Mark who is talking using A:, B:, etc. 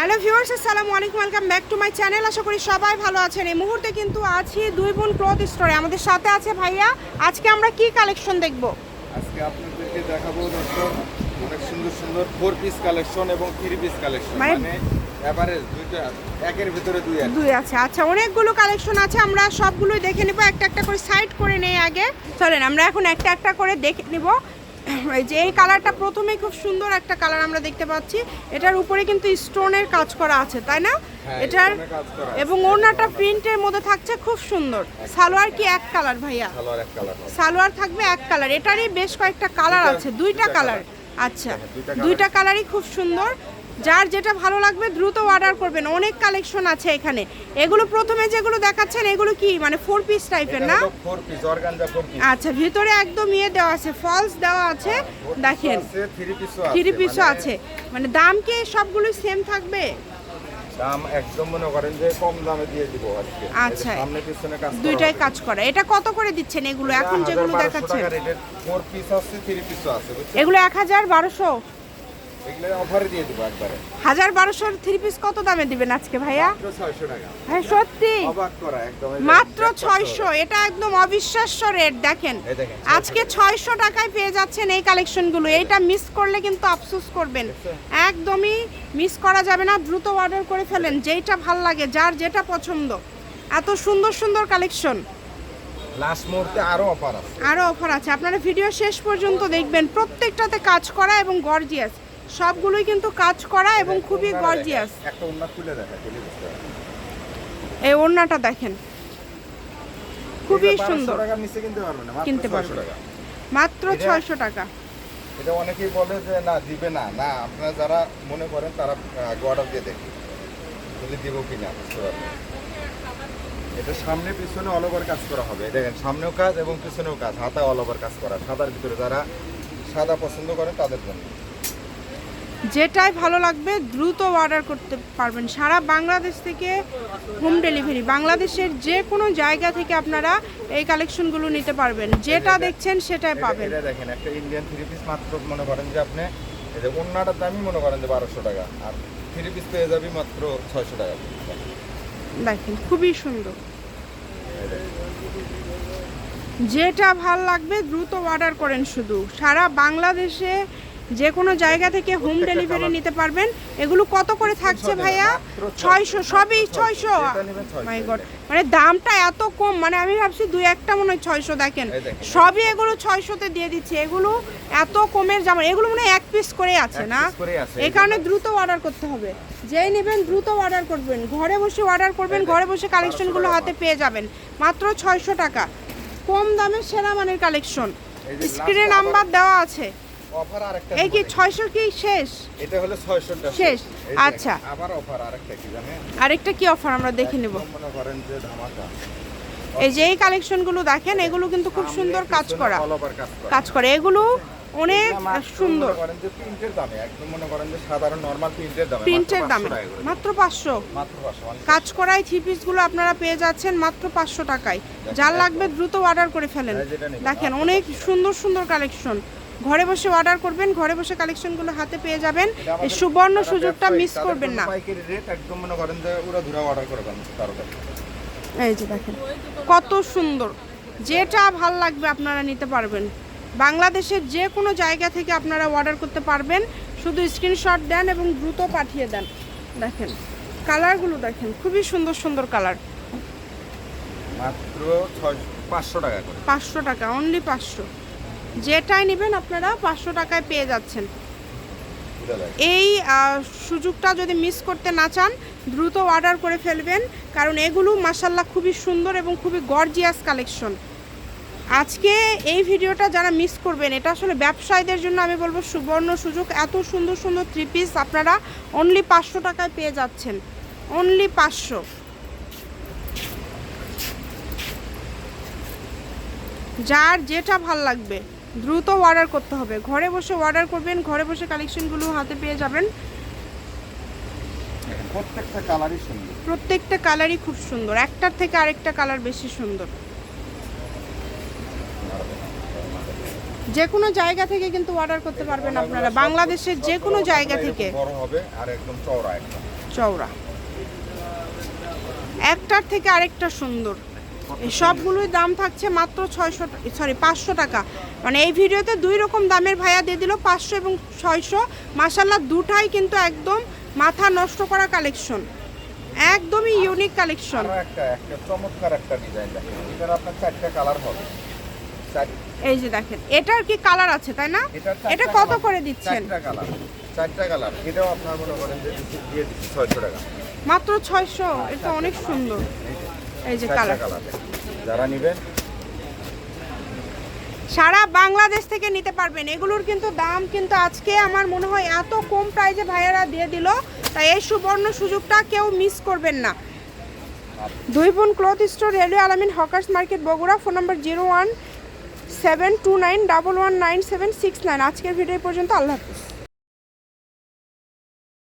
A: Hello viewers আসসালামু আলাইকুম welcome back to my channel. আশা করি সবাই ভালো আছেন। এই মুহূর্তে কিন্তু আছি দুই বোন ক্লথ স্টোরে। আমাদের সাথে আছে ভাইয়া। আজকে আমরা কি কালেকশন দেখব?
B: আজকে আপনাদেরকে দেখাবো দর্শক অনেক সুন্দর সুন্দর ফোর পিস কালেকশন এবং থ্রি পিস কালেকশন।
A: মানে-
B: মানে এভারেজ দুইটা একের ভিতরে দুই কি।
A: দুই আছে। আচ্ছা অনেকগুলো কালেকশন আছে। আমরা সবগুলোই দেখে নেব। একটা একটা করে সাইড করে নেই আগে। চলেন আমরা এখন একটা একটা করে দেখে নেব। এই যে এই কালারটা প্রথমেই খুব সুন্দর একটা কালার আমরা দেখতে পাচ্ছি। এটার উপরে কিন্তু স্টোনের কাজ করা আছে তাই না?
B: হ্যাঁ,
A: এটার এবং ওড়নাটা প্রিন্টের মধ্যে থাকছে খুব সুন্দর। সালোয়ার কি এক কালার ভাইয়া?
B: ভালো এক কালার
A: সালোয়ার থাকবে এক কালার। এটারই বেশ কয়েকটা কালার আছে দুইটা কালার। আচ্ছা
B: হ্যাঁ, colour।
A: দুইটা কালারই খুব সুন্দর। যার যেটা ভালো লাগবে দ্রুত অর্ডার করবেন। অনেক কালেকশন আছে এখানে। এগুলো প্রথমে যেগুলো দেখাচ্ছেন এগুলো কি? মানে ফোর পিস টাইপের না? আচ্ছা ভিতরে একদম ইয়ে দেওয়া আছে ফলস দেওয়া আছে। দেখেন
B: থ্রি পিসও আছে মানে
A: মানে দাম কি সবগুলোই সেম থাকবে?
B: দাম একদম মনে করেন যে কম দামে দিয়ে দিব আজকে।
A: আচ্ছা।
B: সামনে পিছনে কাজ
A: দুইটাই কাজ করা। এটা কত করে দিচ্ছেন এগুলো? এখন যেগুলো দেখাচ্ছেন।
B: পিস আছে আছে
A: এগুলো হাজার বারোশোর থ্রি পিস কত দামে দিবেন আজকে ভাইয়া?
B: মাত্র 600 টাকা।
A: হ্যাঁ সত্যি?
B: অবাক করা একদম। এই যে
A: মাত্র ছয়শো এটা একদম অবিশ্বাস্য রেট দেখেন। আজকে ছয়শো টাকায় পেয়ে যাচ্ছেন এই কালেকশনগুলো এইটা মিস করলে কিন্তু আফসোস করবেন। একদমই মিস করা যাবে না দ্রুত অর্ডার করে ফেলেন যেইটা ভালো লাগে যার যেটা পছন্দ। এত সুন্দর সুন্দর কালেকশন
B: লাস্ট মুহূর্তে আরও অফার আছে।
A: আরও অফার আছে। আপনারা ভিডিও শেষ পর্যন্ত দেখবেন প্রত্যেকটাতে কাজ করা এবং গর্জিয়াস সবগুলোই কিন্তু কাজ করা এবং খুবই গর্জিয়াস
B: একটা ওন্না খুলে দেখা।
A: এই ওড়নাটা দেখেন। খুবই সুন্দর।
B: কিনতে পারবেন মাত্র
A: কিনতে
B: 600
A: পারবেন।
B: টাকা।
A: মাত্র
B: এটা-
A: ছয়শো টাকা।
B: এটা অনেকেই বলে যে না দিবে না। না আপনারা যারা মনে করেন তারা অর্ডার দিয়ে দেখুন যদি দিব কি না বুঝতে পারবেন। এটা সামনে পিছনে অল ওভার কাজ করা হবে। দেখেন সামনেও কাজ এবং পিছনেও কাজ হাতা অল ওভার কাজ করা। সাদার ভিতরে যারা সাদা পছন্দ করেন তাদের জন্য।
A: যেটাই ভালো লাগবে দ্রুত অর্ডার করতে পারবেন। সারা বাংলাদেশ থেকে হোম ডেলিভারি বাংলাদেশের যে কোনো জায়গা থেকে আপনারা এই কালেকশনগুলো নিতে পারবেন। যেটা দেখছেন সেটাই পাবেন।
B: দেখেন একটা ইন্ডিয়ান থ্রি পিস মাত্র মনে করেন যে আপনি অন্যটার দামই মনে করেন যে বারোশো টাকা আর থ্রি পিস পেয়ে যাবি মাত্র ছয়শো টাকা।
A: দেখেন খুবই সুন্দর। যেটা ভালো লাগবে দ্রুত অর্ডার করেন শুধু। সারা বাংলাদেশে যে কোনো জায়গা থেকে হোম ডেলিভারি নিতে পারবেন। এগুলো কত করে থাকছে ভাইয়া? ছয়শো। সবই ছয়শো?
B: যেটা নেবেন 600
A: মাই গড মানে দামটা এত কম মানে আমি ভাবছি দুই একটা মনে হয় ছয়শো দেখেন। সবই এগুলো ছয়শোতে দিয়ে দিচ্ছে। এগুলো এত কমের জামা এগুলো মানে এক পিস করে আছে না। এই কারণে দ্রুত অর্ডার করতে হবে। যেই নেবেন দ্রুত অর্ডার করবেন। ঘরে বসে অর্ডার করবেন ঘরে বসে কালেকশনগুলো
B: 1200
A: হাতে পেয়ে যাবেন। মাত্র ছয়শো টাকা। কম দামে সেরা মানের কালেকশন স্ক্রিনে নাম্বার দেওয়া আছে।
B: অফার আরেকটা
A: এই কি
B: দিব দেখেন।
A: ছয়শো কি? শেষ।
B: এটা হলো 600 টা
A: শেষ, আচ্ছা।
B: আবার অফার আরেকটা কি জানেন?
A: আরেকটা কি অফার আমরা দেখে নেব?
B: মনে করেন যে ধামাকা।
A: এই যে এই কালেকশনগুলো দেখেন এগুলো কিন্তু খুব সুন্দর কাজ করা।
B: কাজ করা।
A: এগুলো অনেক সুন্দর।
B: প্রিন্টের দামে একদম মনে করেন যে সাধারণ নরমাল প্রিন্টের দামে
A: প্রিন্টের
B: মাত্র
A: দামে।
B: 500
A: পাঁচশো।
B: মাত্র 500 মানে
A: কাজ করাই থ্রি পিসগুলো আপনারা পেয়ে যাচ্ছেন মাত্র পাঁচশো টাকায়। যার লাগবে দ্রুত অর্ডার করে ফেলেন। দেখেন অনেক সুন্দর সুন্দর কালেকশন ঘরে বসে অর্ডার করবেন ঘরে বসে কালেকশনগুলো হাতে পেয়ে যাবেন। এই সুবর্ণ সুযোগটা মিস করবেন না। এই যে দেখেন কত সুন্দর। যেটা ভালো লাগবে আপনারা নিতে পারবেন। বাংলাদেশের যে কোনো জায়গা থেকে আপনারা অর্ডার করতে পারবেন। শুধু স্ক্রিনশট দেন এবং দ্রুত পাঠিয়ে দেন। দেখেন কালারগুলো দেখেন খুবই সুন্দর সুন্দর কালার
B: মাত্র পাঁচশো টাকা করে।
A: পাঁচশো টাকা অনলি পাঁচশো। যেটাই নেবেন আপনারা পাঁচশো টাকায় পেয়ে যাচ্ছেন। এই সুযোগটা যদি মিস করতে না চান, দ্রুত অর্ডার করে ফেলবেন, কারণ এগুলো মাসাল্লাহ খুবই সুন্দর এবং খুবই গর্জিয়াস কালেকশন আজকে এই ভিডিওটা যারা মিস করবেন, এটা আসলে ব্যবসায়ীদের জন্য আমি বলব সুবর্ণ সুযোগ। এত সুন্দর সুন্দর থ্রি পিস আপনারা অনলি পাঁচশো টাকায় পেয়ে যাচ্ছেন। অনলি পাঁচশো। যার যেটা ভালো লাগবে। দ্রুত অর্ডার করতে হবে। ঘরে বসে অর্ডার করবেন ঘরে বসে কালেকশনগুলো হাতে পেয়ে যাবেন।
B: প্রত্যেকটা কালারই সুন্দর।
A: প্রত্যেকটা কালারই খুব সুন্দর। একটার থেকে আরেকটা কালার বেশি সুন্দর। যে কোনো জায়গা থেকে কিন্তু অর্ডার করতে পারবেন আপনারা। বাংলাদেশের যে কোনো জায়গা থেকে।
B: বড় হবে আর একদম চওড়া একদম।
A: চওড়া। একটার থেকে আরেকটা সুন্দর। সবগুলোই দাম থাকছে মাত্র ছয়শো সরি পাঁচশো টাকা। মানে এই ভিডিওতে দুই রকম দামের ভাইয়া দিয়ে দিল পাঁচশো এবং ছয়শো। মাসাল্লাহ দুটাই কিন্তু একদম মাথা নষ্ট করা কালেকশন একদমই ইউনিক কালেকশন
B: একটা একটা চমৎকার একটা ডিজাইন দেখেন। এটার আপনার চারটা কালার হবে।
A: এই যে দেখেন এটার কি কালার আছে তাই না? এটা কত করে দিচ্ছেন?
B: চারটা কালার চারটা কালার এটাও আপনার মনে করেন যে দিয়ে দিচ্ছি ছয়শো টাকা।
A: মাত্র ছয়শো এটা অনেক সুন্দর।
B: এই যে
A: এই যে
B: চারটা
A: কালার
B: কালার যারা নেবেন
A: সারা বাংলাদেশ থেকে নিতে পারবেন। এগুলোর কিন্তু দাম কিন্তু আজকে আমার মনে হয় এত কম প্রাইজে ভাইয়ারা দিয়ে দিল তাই এই সুবর্ণ সুযোগটা কেউ মিস করবেন না। দুই বোন cloth store railway Alamin hawkers market Bogura phone number zero one seven two nine double one nine seven six nine. আজকের ভিডিও পর্যন্ত আল্লাহ হাফিজ।